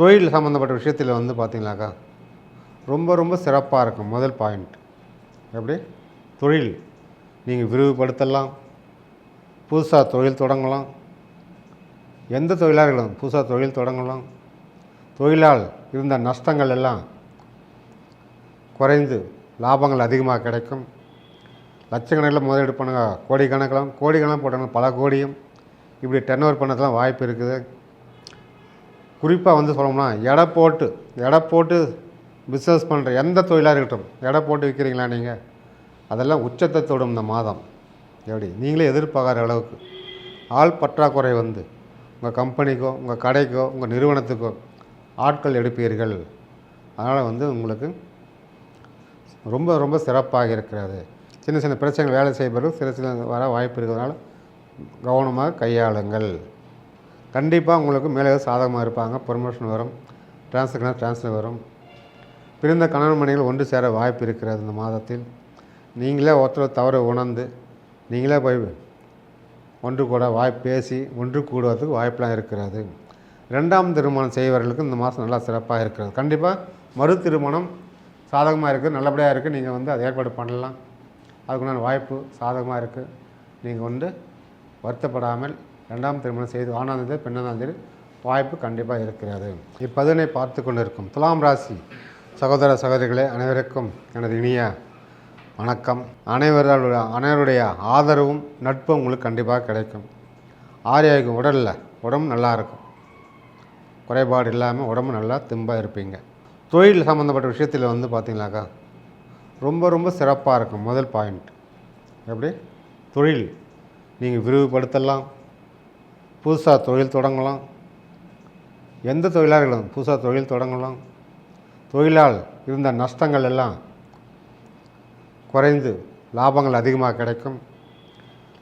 தொழில் சம்மந்தப்பட்ட விஷயத்தில் வந்து பார்த்திங்கனாக்கா ரொம்ப ரொம்ப சிறப்பாக இருக்கும். முதல் பாயிண்ட் எப்படி? தொழில். நீங்கள் விரிவுபடுத்தலாம். புதுசாக தொழில் தொடங்கலாம். எந்த தொழிலாக புதுசாக தொழில் தொடங்கலாம். தொழிலால் இருந்த நஷ்டங்கள் எல்லாம் குறைந்து லாபங்கள் அதிகமாக கிடைக்கும். லட்சக்கணக்கில் முதலீடு பண்ணுங்க. கோடிக்கணக்கிலும் கோடிக்கணக்கில் போட்டாங்க பல கோடியும். இப்படி டென் ஓவர் பண்ணதுலாம் வாய்ப்பு இருக்குது. குறிப்பாக வந்து சொல்லணும்னா எடை போட்டு எடை போட்டு பிஸ்னஸ் பண்ணுற எந்த தொழிலாக இருக்கட்டும் எடை போட்டு விற்கிறீங்களா நீங்கள் அதெல்லாம் உச்சத்தை தொடும் இந்த மாதம். எப்படி? நீங்களே எதிர்பார்க்குற அளவுக்கு. ஆள் பற்றாக்குறை வந்து உங்கள் கம்பெனிக்கோ உங்கள் கடைக்கோ உங்கள் நிறுவனத்துக்கோ ஆட்கள் எடுப்பீர்கள். அதனால் வந்து உங்களுக்கு ரொம்ப ரொம்ப சிறப்பாக இருக்கிறது. சின்ன சின்ன பிரச்சனைகள் வேலை செய்பவர்கள் சில சில வர வாய்ப்பு இருக்கிறதுனால கவனமாக கையாளுங்கள். கண்டிப்பாக உங்களுக்கு மேலே சாதகமாக இருப்பாங்க. ப்ரொமோஷன் வரும். டிரான்ஸ்ஃபர் டிரான்ஸ்ஃபர் வரும். பிரிந்த கணவன் மனைகள் ஒன்று சேர வாய்ப்பு இருக்கிறது இந்த மாதத்தில். நீங்களே ஒருத்தர் தவறு உணர்ந்து நீங்களே போய் ஒன்று கூட வாய்ப்பு பேசி ஒன்று கூடுவதற்கு வாய்ப்பெலாம் இருக்கிறது. ரெண்டாம் திருமணம் செய்வர்களுக்கு இந்த மாதம் நல்லா சிறப்பாக இருக்கிறது. கண்டிப்பாக மறு திருமணம் சாதகமாக இருக்குது நல்லபடியாக இருக்குது நீங்கள் வந்து அதை ஏற்பாடு பண்ணலாம். அதுக்குண்டான வாய்ப்பு சாதகமாக இருக்குது நீங்கள் வந்து வருத்தப்படாமல் ரெண்டாம் திருமணம் செய்து ஆனாலும் சரி வாய்ப்பு கண்டிப்பாக இருக்கிறது. இப்பதினை பார்த்து கொண்டிருக்கும் துலாம் ராசி சகோதர சகோதரிகளே அனைவருக்கும் எனது இனிய வணக்கம். அனைவரோட அனைவருடைய ஆதரவும் நட்பும் உங்களுக்கு கண்டிப்பாக கிடைக்கும். ஆரோக்கியம் உடலில் உடம்பு நல்லா இருக்கும். குறைபாடு இல்லாமல் உடம்பு நல்லா திம்பாக இருப்பீங்க. தொழில் சம்மந்தப்பட்ட விஷயத்தில் வந்து பார்த்தீங்களாக்கா ரொம்ப ரொம்ப சிறப்பாக இருக்கும். முதல் பாயிண்ட் எப்படி? தொழில். நீங்கள் விரிவுபடுத்தலாம். புதுசாக தொழில் தொடங்கலாம். எந்த தொழிலாக புதுசாக தொழில் தொடங்கலாம். தொழிலால் இருந்த நஷ்டங்கள் எல்லாம் குறைந்து லாபங்கள் அதிகமாக கிடைக்கும்.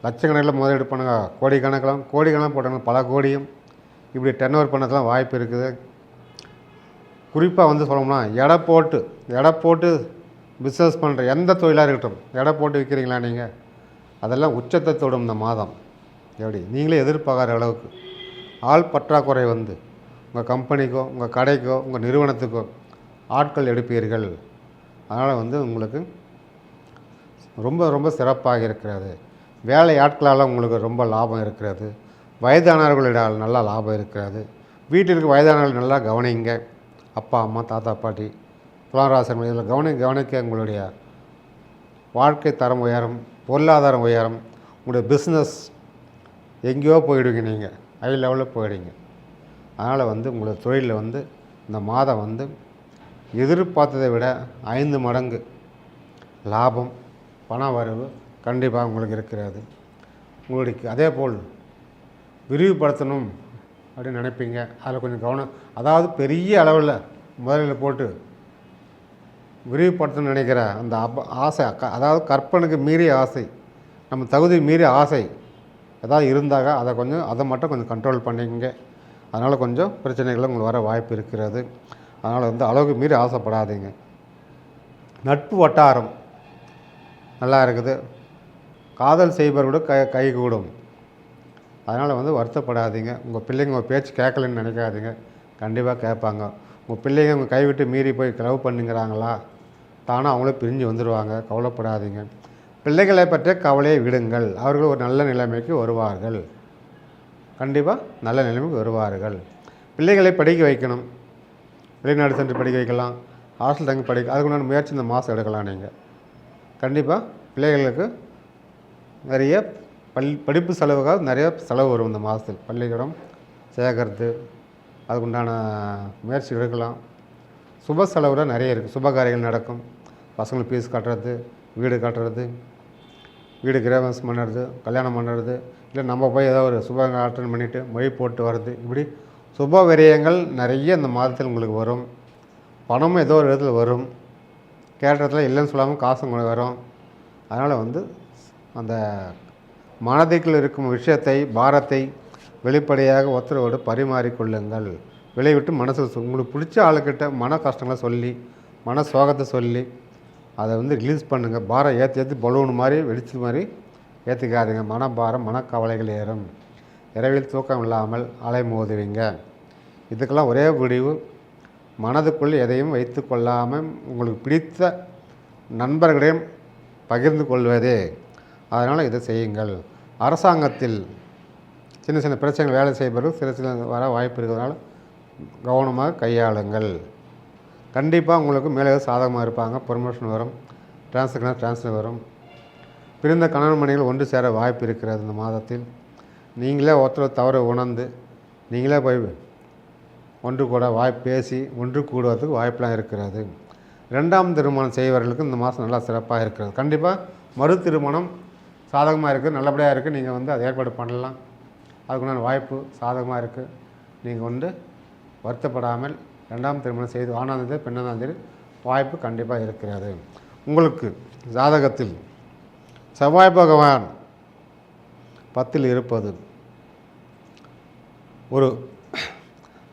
லட்சக்கணக்கில் முதலீடு பண்ணுங்க கோடிக்கணக்கெலாம் கோடிக்கணக்காக போட்டாங்க பல கோடியும். இப்படி டென் ஓவர் பண்ணதெல்லாம் வாய்ப்பு இருக்குது. குறிப்பாக வந்து சொல்லணும்னா எடை போட்டு எடை போட்டு பிஸ்னஸ் பண்ணுற எந்த தொழிலாக இருக்கட்டும் எடை போட்டு விற்கிறீங்களா நீங்கள் அதெல்லாம் உச்சத்தை தொடும் இந்த மாதம். எப்படி? நீங்களே எதிர்பார்க்குற அளவுக்கு. ஆள் பற்றாக்குறை வந்து உங்கள் கம்பெனிக்கோ உங்கள் கடைக்கோ உங்கள் நிறுவனத்துக்கோ ஆட்கள் எடுப்பீர்கள். அதனால் வந்து உங்களுக்கு ரொம்ப ரொம்ப சிறப்பாக இருக்கிறது. வேலை ஆட்களால் உங்களுக்கு ரொம்ப லாபம் இருக்கிறது. வயதானவர்களிடால் நல்லா லாபம் இருக்கிறது. வீட்டில் இருக்க வயதானவர்கள் நல்லா கவனிங்க. அப்பா அம்மா தாத்தா பாட்டி துளாராசன் இதில் கவனி கவனிக்க உங்களுடைய வாழ்க்கை தரம் உயரும் பொருளாதாரம் உயரும் உங்களுடைய பிஸ்னஸ் எங்கேயோ போயிடுவீங்க நீங்கள் ஹை லெவலில் போயிடுவீங்க. அதனால் வந்து உங்களோட தொழிலில் வந்து இந்த மாதம் வந்து எதிர்பார்த்ததை விட ஐந்து மடங்கு லாபம் பண வரவு கண்டிப்பாக உங்களுக்கு இருக்கிறது. உங்களுக்கு அதே போல் விரிவுபடுத்தணும் அப்படின்னு நினைப்பீங்க. அதில் கொஞ்சம் கவனம். அதாவது பெரிய அளவில் முதலில் போட்டு விரிவுபடுத்தணும்னு நினைக்கிற அந்த அப ஆசை க- அதாவது கற்பனுக்கு மீறிய ஆசை நம்ம தகுதி மீறிய ஆசை ஏதாவது இருந்தாக அதை கொஞ்சம் அதை மட்டும் கொஞ்சம் கண்ட்ரோல் பண்ணிக்கங்க. அதனால் கொஞ்சம் பிரச்சனைகள் உங்களுக்கு வர வாய்ப்பு இருக்கிறது. அதனால் வந்து அளவுக்கு மீறி ஆசைப்படாதீங்க. நட்பு வட்டாரம் நல்லா இருக்குது. காதல் செய்பவர்களோட கை கை கூடும். அதனால் வந்து வருத்தப்படாதீங்க. உங்கள் பிள்ளைங்க உங்கள் பேச்சு கேட்கலன்னு நினைக்காதீங்க. கண்டிப்பாக கேட்பாங்க. உங்கள் பிள்ளைங்க உங்கள் கைவிட்டு மீறி போய் லவ் பண்ணுங்கிறாங்களா? தானாக அவங்களே பிரிஞ்சு வந்துடுவாங்க கவலைப்படாதீங்க. பிள்ளைகளை பற்றிய கவலையை விடுங்கள். அவர்கள் ஒரு நல்ல நிலைமைக்கு வருவார்கள். கண்டிப்பாக நல்ல நிலைமைக்கு வருவார்கள். பிள்ளைகளை படிக்க வைக்கணும். வெளிநாடு சென்று படிக்க வைக்கலாம். ஹாஸ்டல் தங்கி படிக்க அதுக்குண்டான முயற்சி இந்த மாதம் எடுக்கலாம் நீங்கள் கண்டிப்பாக பிள்ளைகளுக்கு நிறைய பள்ளி படிப்பு செலவுக்காக நிறைய செலவு வரும் இந்த மாதத்தில் பள்ளிக்கூடம் சேர்க்கறது அதுக்குண்டான முயற்சி எடுக்கலாம். சுப செலவுல நிறைய இருக்குது சுப காரியங்கள் நடக்கும். பசங்களுக்கு ஃபீஸ் கட்டுறது வீடு கட்டுறது வீடு கிரேவன்ஸ் பண்ணுறது கல்யாணம் பண்ணுறது இல்லை நம்ம போய் ஏதோ ஒரு சுப அட்டன் பண்ணிவிட்டு மொழி போட்டு வர்றது இப்படி சுப விரயங்கள் நிறைய இந்த மாதத்தில் உங்களுக்கு வரும். பணமும் ஏதோ ஒரு இடத்துல வரும். கேட்ட இடத்துல இல்லைன்னு சொல்லாமல் காசும் உங்களுக்கு வரும். அதனால் வந்து அந்த மனதிற்குள் இருக்கும் விஷயத்தை பாரத்தை வெளிப்படையாக ஒருத்தரோடு பரிமாறிக்கொள்ளுங்கள். விளைவிட்டு மனசு உங்களுக்கு பிடிச்ச ஆளுக்கிட்ட மன கஷ்டங்களை சொல்லி மன சோகத்தை சொல்லி அதை வந்து ரிலீஸ் பண்ணுங்கள் பாரம் ஏற்றி ஏற்றி பலூன் மாதிரி வெடிச்சது மாதிரி ஏற்றுக்காதீங்க மனபாரம் மனக்கவலைகள் ஏறும். இரவில் தூக்கம் இல்லாமல் அலை மோதுவீங்க. இதுக்கெல்லாம் ஒரே முடிவு மனதுக்குள் எதையும் வைத்து கொள்ளாமல் உங்களுக்கு பிடித்த நண்பர்களையும் பகிர்ந்து கொள்வதே. அதனால் இதை செய்யுங்கள். அரசாங்கத்தில் சின்ன சின்ன பிரச்சனைகள் வேலை செய்பவர்கள் சில சில வர வாய்ப்பு இருக்கிறதுனால கவனமாக கையாளுங்கள். கண்டிப்பாக உங்களுக்கு மேலே சாதகமாக இருப்பாங்க. ப்ரொமோஷன் வரும். டிரான்ஸ்ஃபர் டிரான்ஸ்ஃபர் வரும். பிரிந்த கணவன் மனைகள் ஒன்று சேர வாய்ப்பு இருக்கிறது இந்த மாதத்தில். நீங்களே ஒருத்தர் தவறு உணர்ந்து நீங்களே போய் ஒன்று கூட வாய்ப்பு பேசி ஒன்று கூடுவதற்கு வாய்ப்பெலாம் இருக்கிறது. ரெண்டாம் திருமணம் செய்வர்களுக்கு இந்த மாதம் நல்லா சிறப்பாக இருக்கிறது. கண்டிப்பாக மறு திருமணம் சாதகமாக இருக்குது. நல்லபடியாக இருக்குது. நீங்கள் வந்து அதை ஏற்பாடு பண்ணலாம். அதுக்குண்டான வாய்ப்பு சாதகமாக இருக்குது. நீங்கள் வந்து வருத்தப்படாமல் ரெண்டாம் திருமணம் செய்து ஆனாலும் சரி வாய்ப்பு கண்டிப்பாக இருக்கிறது. உங்களுக்கு ஜாதகத்தில் செவ்வாய் பகவான் பத்தில் இருப்பது ஒரு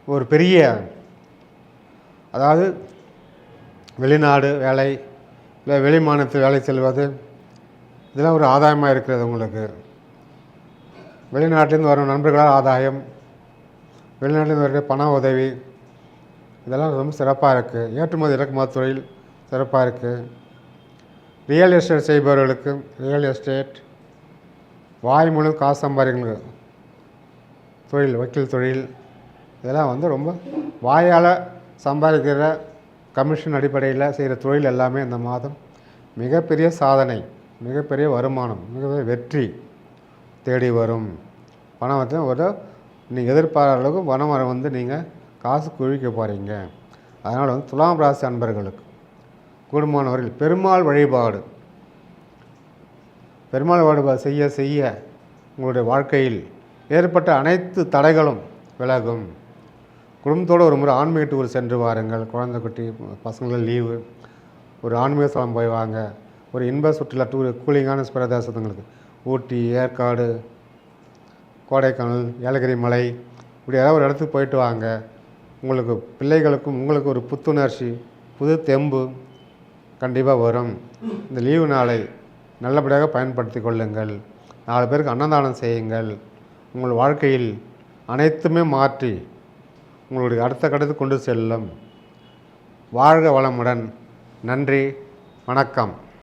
ஒரு பெரிய அதாவது வெளிநாடு வேலை இல்லை வெளி மாநிலத்தில் வேலை செல்வது இதெல்லாம் ஒரு ஆதாயமாக இருக்கிறது உங்களுக்கு. வெளிநாட்டிலேருந்து வரும் நண்பர்களால் ஆதாயம் வெளிநாட்டிலேருந்து வர பண உதவி இதெல்லாம் ரொம்ப சிறப்பாக இருக்குது ஏற்றுமதி இறக்குமதி தொழில் சிறப்பாக இருக்குது ரியல் எஸ்டேட் செய்பவர்களுக்கு ரியல் எஸ்டேட் வாய் மூலம் காசு சம்பாதிக்கணும் தொழில் வக்கீல் தொழில் இதெல்லாம் வந்து ரொம்ப வாயால் சம்பாதிக்கிற கமிஷன் அடிப்படையில் செய்கிற தொழில் எல்லாமே இந்த மாதம் மிகப்பெரிய சாதனை மிகப்பெரிய வருமானம் மிகப்பெரிய வெற்றி தேடி வரும். பணம் வந்து ஒரு நீங்கள் எதிர்பாராத அளவுக்கு பணம் வர வந்து நீங்கள் காசு குவிக்க போகிறீங்க அதனால் வந்து துலாம் ராசி அன்பர்களுக்கு கூடுமானவர்கள் பெருமாள் வழிபாடு. பெருமாள் வழிபாடு செய்ய செய்ய உங்களுடைய வாழ்க்கையில் ஏற்பட்ட அனைத்து தடைகளும் விலகும். குடும்பத்தோடு ஒரு முறை ஆன்மீக டூர் சென்று வாருங்கள். குழந்தை குட்டி பசங்களுக்கு லீவு. ஒரு ஆன்மீக ஸ்தலம் போய் வாங்க. ஒரு இன்ப சுற்றுலா டூர் கூலிங்கான பிரதேசத்துங்களுக்கு ஊட்டி ஏற்காடு கோடைக்கானல் ஏலகிரி மலை இப்படி ஏதாவது ஒரு இடத்துக்கு போயிட்டு வாங்க. உங்களுக்கு பிள்ளைகளுக்கும் உங்களுக்கு ஒரு புத்துணர்ச்சி புது தெம்பு கண்டிப்பாக வரும். இந்த லீவு நாளை நல்லபடியாக பயன்படுத்தி கொள்ளுங்கள். நாலு பேருக்கு அன்னதானம் செய்யுங்கள். உங்கள் வாழ்க்கையில் அனைத்துமே மாற்றி உங்களுடைய அடுத்த கட்டத்துக்கு கொண்டு செல்லும். வாழ்க வளமுடன். நன்றி. வணக்கம்.